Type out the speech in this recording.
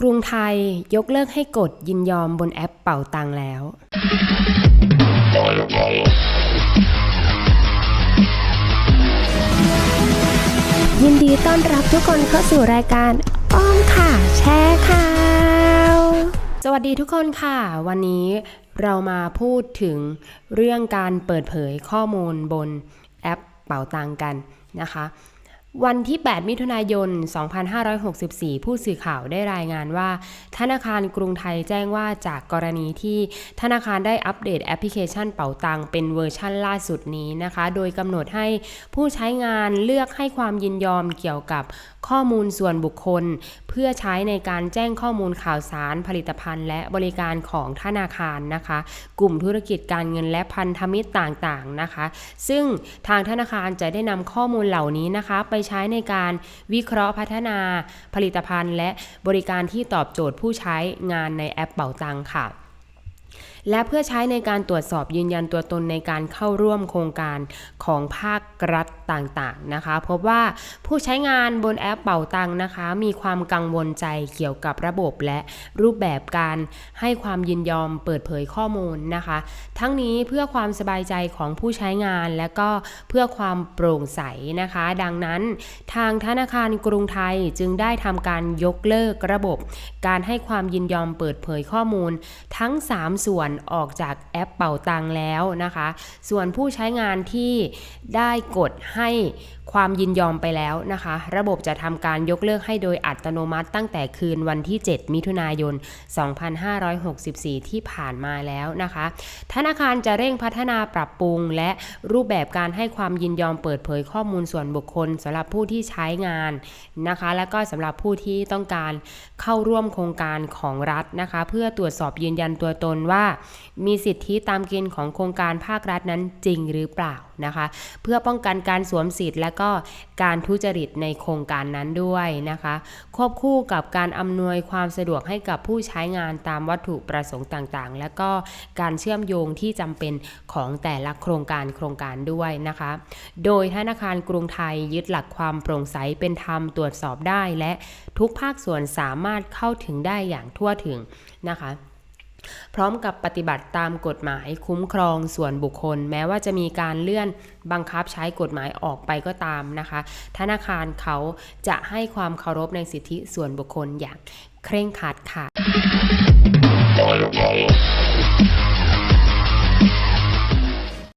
กรุงไทยยกเลิกให้กดยินยอมบนแอปเป่าตังแล้ว ยินดีต้อนรับทุกคนเข้าสู่รายการอ้อมค่ะ แชร์ข่าวสวัสดีทุกคนค่ะ วันนี้เรามาพูดถึงเรื่องการเปิดเผยข้อมูลบนแอปเป่าตังกันนะคะ วันที่ 8 มิถุนายน 2564 ผู้สื่อข่าวได้รายงานว่า ธนาคารกรุงไทยแจ้งว่าจากกรณีที่ธนาคารได้อัปเดตแอปพลิเคชันเป๋าตังเป็นเวอร์ชั่นล่าสุดนี้นะคะ โดยกำหนดให้ผู้ใช้งานเลือกให้ความยินยอมเกี่ยวกับ ข้อมูลส่วนบุคคล เพื่อใช้ในการแจ้งข้อมูลข่าวสารผลิตภัณฑ์ และบริการของธนาคารนะคะ กลุ่มธุรกิจการเงินและพันธมิตรต่างๆนะคะ ซึ่งทางธนาคารจะได้นำข้อมูลเหล่านี้นะคะ ไปใช้ในการวิเคราะห์พัฒนาผลิตภัณฑ์ และบริการที่ตอบโจทย์ผู้ใช้งานในแอปเป๋าตังค่ะ และเพื่อใช้ในการตรวจสอบยืนยันตัวตนในการเข้าร่วมโครงการของภาครัฐต่างๆนะคะพบว่าผู้ใช้งานบนแอปเป่าตังนะคะ มีความกังวลใจเกี่ยวกับระบบและรูปแบบการให้ความยินยอมเปิดเผยข้อมูลนะคะ ทั้งนี้เพื่อความสบายใจของผู้ใช้งานและก็เพื่อความโปร่งใสนะคะ ดังนั้นทางธนาคารกรุงไทยจึงได้ทำการยกเลิกระบบ การให้ความยินยอมเปิดเผยข้อมูลทั้ง 3 ส่วนออกจากแอปเป่าตังแล้วนะคะ ส่วนผู้ใช้งานที่ได้กดให้ความยินยอมไปแล้วนะคะ ระบบจะทำการยกเลิกให้โดยอัตโนมัติตั้งแต่คืนวันที่ 7 มิถุนายน 2564 ที่ผ่านมาแล้วนะคะ ธนาคารจะเร่งพัฒนาปรับปรุง และรูปแบบการให้ความยินยอมเปิดเผยข้อมูลส่วนบุคคลสำหรับผู้ที่ใช้งานนะคะ และก็สำหรับผู้ที่ต้องการเข้าร่วมโครงการของรัฐนะคะ เพื่อตรวจสอบยืนยันตัวตนว่ามีสิทธิตามเกณฑ์ของโครงการภาครัฐนั้นจริงหรือเปล่านะคะ เพื่อป้องกันการสวมสิทธิ์ และก็การทุจริตในโครงการนั้นด้วยนะคะ ควบคู่กับการอำนวยความสะดวกให้กับผู้ใช้งานตามวัตถุประสงค์ต่างๆ และก็การเชื่อมโยงที่จำเป็นของแต่ละโครงการโครงการด้วยนะคะ โดยธนาคารกรุงไทยยึดหลักความโปร่งใสเป็นธรรมตรวจสอบได้ และทุกภาคส่วนสามารถเข้าถึงได้อย่างทั่วถึงนะคะ พร้อมกับปฏิบัติตามกฎหมายคุ้มครองส่วนบุคคล แม้ว่าจะมีการเลื่อนบังคับใช้กฎหมายออกไปก็ตามนะคะ ธนาคารเขาจะให้ความเคารพในสิทธิส่วนบุคคลอย่างเคร่งครัดค่ะ